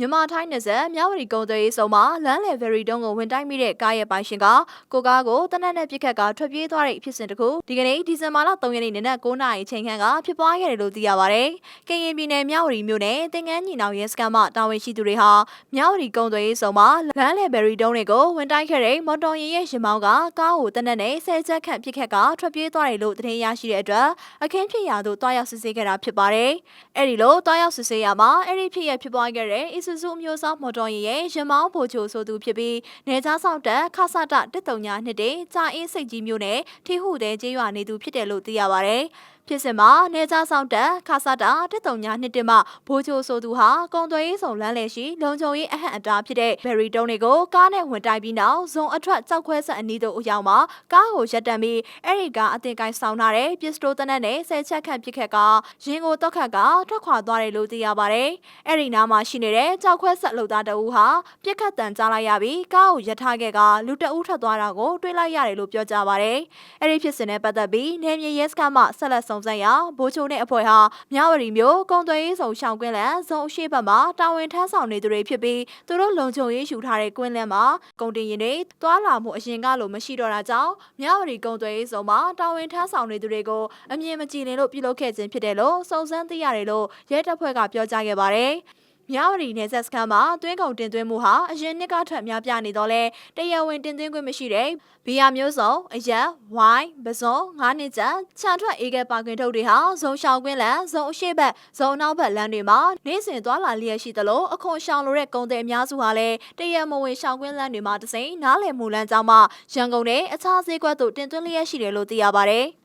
မြန်မာထိုင်းနယ်စပ်မြဝတီကုန်းသွေးရေးဆောင်မှာလမ်းလေဗရီတုံးကိုဝင်တိုက်မိတဲ့ကားရဲ့ပိုင်ရှင်ကကိုကားကိုတနက်နဲ့ပြစ်ခတ်ကထွက်ပြေးသွားတဲ့ဖြစ်စဉ်တစ်ခုဒီကနေ့ဒီဇင်ဘာလ3ရက်နေ့နနက်9:00နာရီချိန်ခန့်ကဖြစ်ပွားခဲ့တယ်လို့သိရပါဗျ။ကရင်ပြည်နယ်မြဝတီမြို့နယ်တင်ငန်းညီနောင်ရဲစခန်းမှတာဝန်ရှိသူတွေဟာမြဝတီကုန်းသွေးရေးဆောင်မှာလမ်းလေဗရီတုံးတွေကိုဝင်တိုက်ခဲ့တဲ့မော်တော်ယာဉ်ရဲ့ရင်မောင်းကကားကိုတနက်နဲ့ဆဲချက်ခန့်ပြစ်ခတ်ကထွက်ပြေးသွားတယ်လို့သတင်းရရှိတဲ့အတွက်အခင်းဖြစ်ရာသို့တွားရောက်စစ်ဆေးခဲ့တာဖြစ်ပါတယ်။အဲဒီလိုတွားရောက်စစ်ဆေးရမှာအဲ့ဒီဖြစ်ရဖြစ်ပွားခဲ့တဲ့ Isuzu အမျိုးအစားမော်တော်ယာဉ်ရဲ့ရမောင်းဖိုချိုဆိုသူဖြစ်ပြီးနေကြားဆောင်တက်ခဆတတစ်တုံညာနှစ်တဲ့ကြာအင်းစိတ်ကြီးမျိုးနဲ့ထိဟုတဲ့ကျေးရွာနေသူဖြစ်တယ်လို့သိရပါဗျ။ ဖြစ်စဉ်မှာနေကြားဆောင်တက်ခဆတာတစ်တုံညာနှစ်တင်မှဘိုးချိုဆိုသူဟာကုံသွေးဆောင်လမ်းလေရှိလုံခြုံရေးအဟန့်အတားဖြစ်တဲ့ဘယ်ရီတုံးတွေကိုကားနဲ့ဝင်တိုက်ပြီးနောက်ဇုံအထွက်ကြောက်ခွဲဆက်အနီးသို့အရောက်မှာကားကိုရပ်တန့်ပြီးအဲ့ဒီကအတင်ကိုင်းဆောင်ထားတဲ့ပစ္စတိုတနက်နဲ့ဆဲချက်ခန့်ပစ်ခတ်ကရင်ကိုတော့ခတ်ကထွက်ခွာသွားတယ်လို့သိရပါတယ်။အဲ့ဒီနားမှာရှိနေတဲ့ကြောက်ခွဲဆက်လှုပ်သားတအူးဟာပြစ်ခတ်တန်ကြားလိုက်ရပြီးကားကိုရပ်ထားခဲ့ကလူတအူးထွက်သွားတာကိုတွေးလိုက်ရတယ်လို့ပြောကြပါတယ်။အဲ့ဒီဖြစ်စဉ်နဲ့ပတ်သက်ပြီးနေမြေရဲစခန်းမှဆက်လက်စုံစမ်းရာဘိုးချိုနဲ့အဖွဲ့ဟာမြဝတီမြို့ကုံသွေးရေးဆောင်ရှောင်းကွင်းလန်ဇုံအရှိဘက်မှာတာဝန်ထမ်းဆောင်နေသူတွေဖြစ်ပြီးသူတို့လုံခြုံရေးယူထားတဲ့ကွင်းလန်မှာကုန်တင်ရင်တွေတွာလာမှုအရင်ကလိုမရှိတော့တာကြောင့်မြဝတီကုံသွေးရေးဆောင်မှာတာဝန်ထမ်းဆောင်နေသူတွေကိုအမြင်မကြည်လင်လို့ပြုလုပ်ခဲ့ခြင်းဖြစ်တယ်လို့စုံစမ်းသိရတယ်လို့ရဲတပ်ဖွဲ့ကပြောကြားခဲ့ပါတယ်။ မြဝတီနယ်ဆက်စခန်းမှာသွင်းကုန်တင်သွင်းမှုဟာအရင်နှစ်ကထက်များပြားနေတော့လဲတရားဝင်တင်သွင်းခွင့်မရှိတဲ့ဘီယာမျိုးစုံအရက်ဝိုင်းပစုံငါးနှစ်ကျန်ခြံထွက်အေးကဲပါကင်ထုတ်တွေဟာဇုံရှောင်ကွင်းလန်ဇုံအရှိဘက်ဇုံနောက်ဘက်လမ်းတွေမှာနေ့စဉ်သွားလာလျက်ရှိသလိုအခွန်ရှောင်လိုတဲ့ကုန်သည်အများစုဟာလည်းတရားမဝင်ရှောင်ကွင်းလမ်းတွေမှာတစိမ့်နားလည်မှုလမ်းကြောင်းမှာရန်ကုန်နဲ့အခြားဈေးကွက်သို့တင်သွင်းလျက်ရှိတယ်လို့သိရပါတယ်။